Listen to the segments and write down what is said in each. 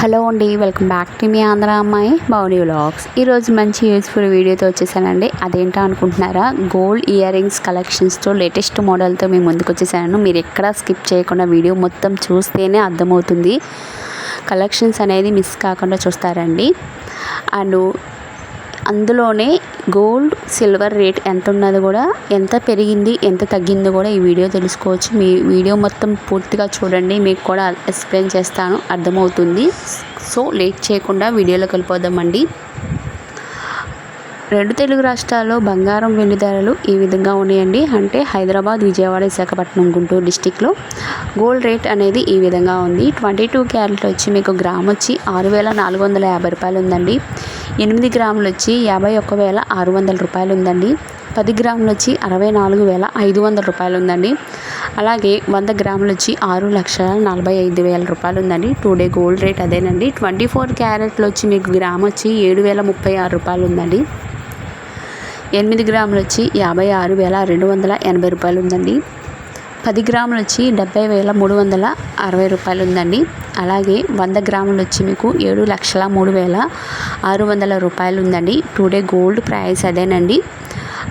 Hello అండి welcome back to మీ ఆంధ్ర అమ్మాయి బౌనీ వ్లాగ్స్. ఈరోజు మంచి యూస్ఫుల్ వీడియోతో వచ్చేసానండి. అదేంటో అనుకుంటున్నారా? గోల్డ్ ఇయర్ రింగ్స్ కలెక్షన్స్తో లేటెస్ట్ మోడల్తో మేము ముందుకు వచ్చేసాను. మీరు ఎక్కడా స్కిప్ చేయకుండా వీడియో మొత్తం చూస్తేనే అర్థమవుతుంది. కలెక్షన్స్ అనేది మిస్ కాకుండా చూస్తారండి. అండ్ అందులోనే గోల్డ్ సిల్వర్ రేట్ ఎంత ఉన్నది కూడా ఎంత పెరిగింది ఎంత తగ్గిందో కూడా ఈ వీడియో తెలుసుకోవచ్చు. మీ వీడియో మొత్తం పూర్తిగా చూడండి మీకు కూడా ఎక్స్ప్లెయిన్ చేస్తాను అర్థమవుతుంది. సో లేట్ చేయకుండా వీడియోలోకి వెళ్ళిపోదామండి. రెండు తెలుగు రాష్ట్రాల్లో బంగారం వెండి ధరలు ఈ విధంగా ఉన్నాయండి. అంటే హైదరాబాద్ విజయవాడ విశాఖపట్నం గుంటూరు డిస్టిక్లో గోల్డ్ రేట్ అనేది ఈ విధంగా ఉంది. ట్వంటీ టూ క్యారెట్ వచ్చి మీకు గ్రామ్ వచ్చి ఆరు వేల నాలుగు వందల యాభై రూపాయలు ఉందండి. ఎనిమిది గ్రాములు వచ్చి యాభై ఒక్క వేల ఆరు వందల రూపాయలు ఉందండి. పది గ్రాములు వచ్చి అరవై నాలుగు వేల ఐదు వందల రూపాయలు ఉందండి. అలాగే వంద గ్రాములు వచ్చి ఆరు లక్షల నలభై ఐదు వేల రూపాయలు ఉందండి. టూ డే గోల్డ్ రేట్ అదేనండి. ట్వంటీ ఫోర్ క్యారెట్లు వచ్చి మీకు గ్రామ్ వచ్చి ఏడు వేల ముప్పై ఆరు రూపాయలు ఉందండి. ఎనిమిది గ్రాములు వచ్చి యాభై ఆరు వేల రెండు వందల ఎనభై రూపాయలు ఉందండి. పది గ్రాములు వచ్చి డెబ్బై వేల మూడు వందల అరవై రూపాయలు ఉందండి. అలాగే వంద గ్రాములు వచ్చి మీకు ఏడు లక్షల మూడు వేల ఆరు వందల రూపాయలు ఉందండి. టుడే గోల్డ్ ప్రైస్ అదేనండి.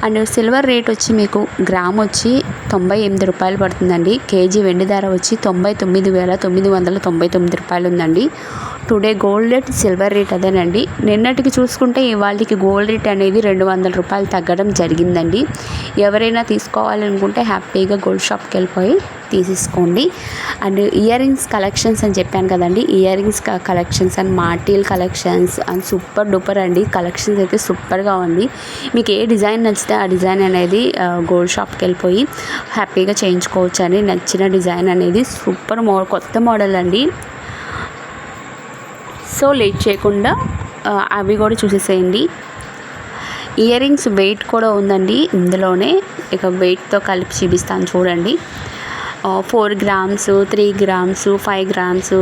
అండ్ సిల్వర్ రేట్ వచ్చి మీకు గ్రామ్ వచ్చి తొంభై ఎనిమిది రూపాయలు పడుతుందండి. కేజీ వెండి ధర వచ్చి తొంభై తొమ్మిది వేల తొమ్మిది వందల తొంభై తొమ్మిది రూపాయలు ఉందండి. Today gold rate silver rate అదేనండి. నిన్నటికి చూసుకుంటే ఇవాళకి గోల్డ్ రేట్ అనేది రెండు వందల రూపాయలు తగ్గడం జరిగిందండి. ఎవరైనా తీసుకోవాలనుకుంటే హ్యాపీగా గోల్డ్ షాప్కి వెళ్ళిపోయి తీసేసుకోండి. అండ్ ఇయర్ రింగ్స్ కలెక్షన్స్ అని చెప్పాను కదండి ఇయర్ రింగ్స్ కలెక్షన్స్ అండ్ మార్టీల్ కలెక్షన్స్ అండ్ సూపర్ డూపర్ అండి. కలెక్షన్స్ అయితే సూపర్గా ఉంది. మీకు ఏ డిజైన్ నచ్చితే ఆ డిజైన్ అనేది గోల్డ్ షాప్కి వెళ్ళిపోయి హ్యాపీగా చేయించుకోవచ్చు అని నచ్చిన డిజైన్ అనేది సూపర్ మో కొత్త మోడల్ అండి. సో లేట్ చేయకుండా అవి కూడా చూసేసేయండి. ఇయర్ రింగ్స్ వెయిట్ కూడా ఉందండి ఇందులోనే. ఇక వెయిట్తో కలిపి చూపిస్తాను చూడండి. Four grams three grams five grams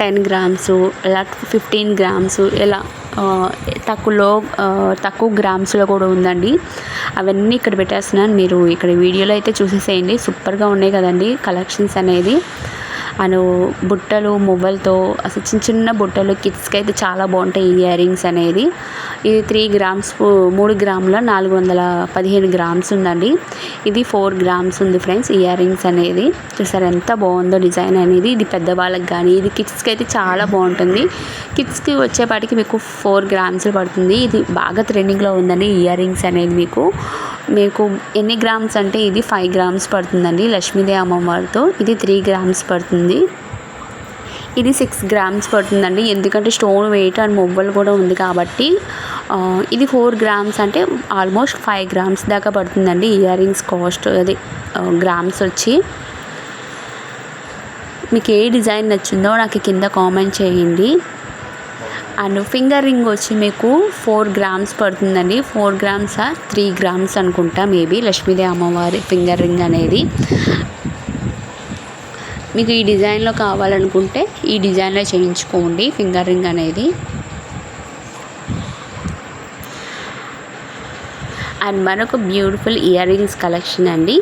ten grams ఇలా ఫిఫ్టీన్ గ్రామ్స్ ఇలా తక్కువలో తక్కువ గ్రామ్స్లో కూడా ఉందండి. అవన్నీ ఇక్కడ పెట్టేస్తున్నాను. మీరు ఇక్కడ వీడియోలో అయితే చూసేసేయండి. సూపర్గా ఉన్నాయి కదండి కలెక్షన్స్ అనేది. అను బుట్టలు మువ్వలతో అసలు చిన్న చిన్న బుట్టలు కిడ్స్కి అయితే చాలా బాగుంటాయి ఇయర్ రింగ్స్ అనేది. ఇది త్రీ గ్రామ్స్ మూడు గ్రాముల నాలుగు వందల పదిహేను గ్రామ్స్ ఉందండి. ఇది ఫోర్ గ్రామ్స్ ఉంది ఫ్రెండ్స్ ఇయర్ రింగ్స్ అనేది. చూసారు ఎంత బాగుందో డిజైన్ అనేది. ఇది పెద్దవాళ్ళకి కానీ ఇది కిడ్స్కి అయితే చాలా బాగుంటుంది. కిడ్స్కి వచ్చేపాటికి మీకు ఫోర్ గ్రామ్స్ పడుతుంది. ఇది బాగా ట్రెండింగ్లో ఉందండి ఇయర్ రింగ్స్ అనేది మీకు. మీకు ఎన్ని గ్రామ్స్ అంటే ఇది ఫైవ్ గ్రామ్స్ పడుతుందండి. లక్ష్మీదేవి అమ్మవారితో ఇది త్రీ గ్రామ్స్ పడుతుంది. ఇది సిక్స్ గ్రామ్స్ పడుతుందండి. ఎందుకంటే స్టోన్ వెయిట్ అండ్ మొబ్బలు కూడా ఉంది కాబట్టి ఇది ఫోర్ గ్రామ్స్ అంటే ఆల్మోస్ట్ ఫైవ్ గ్రామ్స్ దాకా పడుతుందండి. ఇయర్ రింగ్స్ కాస్ట్ అది గ్రామ్స్ వచ్చి. మీకు ఏ డిజైన్ నచ్చిందో నాకు కింద కామెంట్ చేయండి. అండ్ ఫింగర్ రింగ్ వచ్చి మీకు ఫోర్ గ్రామ్స్ పడుతుందండి. ఫోర్ గ్రామ్స్ త్రీ గ్రామ్స్ అనుకుంటా మేబీ లక్ష్మీదేవి అమ్మవారి ఫింగర్ రింగ్ అనేది. మీకు ఈ డిజైన్లో కావాలనుకుంటే ఈ డిజైన్లో చేయించుకోండి ఫింగర్ రింగ్ అనేది. అండ్ మరొక బ్యూటిఫుల్ ఇయర్ రింగ్స్ కలెక్షన్ అండి.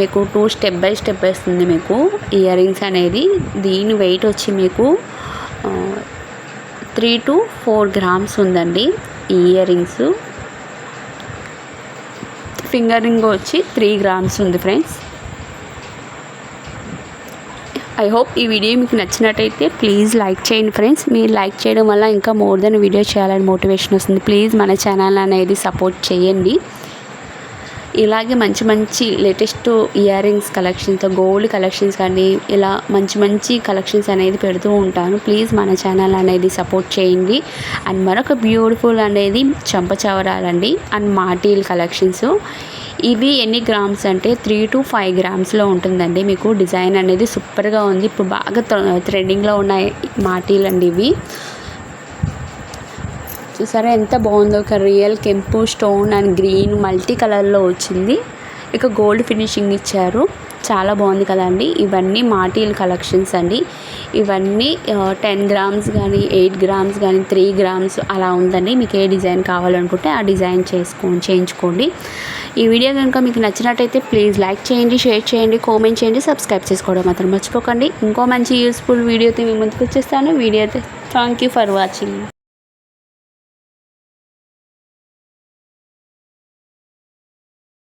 మీకు టూ స్టెప్ బై స్టెప్ వస్తుంది మీకు ఇయర్ రింగ్స్ అనేది. దీని వెయిట్ వచ్చి మీకు త్రీ టు ఫోర్ గ్రామ్స్ ఉందండి ఈ ఇయర్ రింగ్స్. ఫింగర్ రింగ్ వచ్చి త్రీ గ్రామ్స్ ఉంది ఫ్రెండ్స్. ఐ హోప్ ఈ వీడియో మీకు నచ్చినట్టయితే ప్లీజ్ లైక్ చేయండి ఫ్రెండ్స్. మీరు లైక్ చేయడం వల్ల ఇంకా మోర్ దెన్ వీడియో చేయాలని మోటివేషన్ వస్తుంది. ప్లీజ్ మన ఛానల్ అనేది సపోర్ట్ చేయండి. ఇలాగే మంచి మంచి latest ear rings collections gold collections కానీ ఇలా మంచి మంచి కలెక్షన్స్ అనేది పెడుతూ ఉంటాను. ప్లీజ్ మన ఛానల్ అనేది సపోర్ట్ చేయండి. అండ్ మరొక బ్యూటిఫుల్ అనేది చంపచవరాలండి అండ్ మాటీల్ కలెక్షన్స్ ఇవి ఎన్ని గ్రామ్స్ అంటే త్రీ టు ఫైవ్ గ్రామ్స్లో ఉంటుందండి. మీకు డిజైన్ అనేది సూపర్గా ఉంది. ఇప్పుడు బాగా ట్రెండింగ్లో ఉన్నాయి మాటీలు అండి ఇవి. చూసారా? ఎంత బాగుందో. ఒక రియల్ కెంపు స్టోన్ అండ్ గ్రీన్ మల్టీ కలర్లో వచ్చింది. ఇక గోల్డ్ ఫినిషింగ్ ఇచ్చారు. చాలా బాగుంది కదండి ఇవన్నీ మాటీల్ కలెక్షన్స్ అండి. ఇవన్నీ టెన్ గ్రామ్స్ కానీ ఎయిట్ గ్రామ్స్ కానీ త్రీ గ్రామ్స్ అలా ఉందండి. మీకు ఏ డిజైన్ కావాలనుకుంటే ఆ డిజైన్ చేసుకో చేయించుకోండి. ఈ వీడియో కనుక మీకు నచ్చినట్టయితే ప్లీజ్ లైక్ చేయండి షేర్ చేయండి కామెంట్ చేయండి సబ్స్క్రైబ్ చేసుకోవడం మాత్రం మర్చిపోకండి. ఇంకో మంచి యూస్ఫుల్ వీడియోతో మీ ముందుకు వచ్చేస్తాను. వీడియో అయితే థ్యాంక్ యూ ఫర్ వాచింగ్.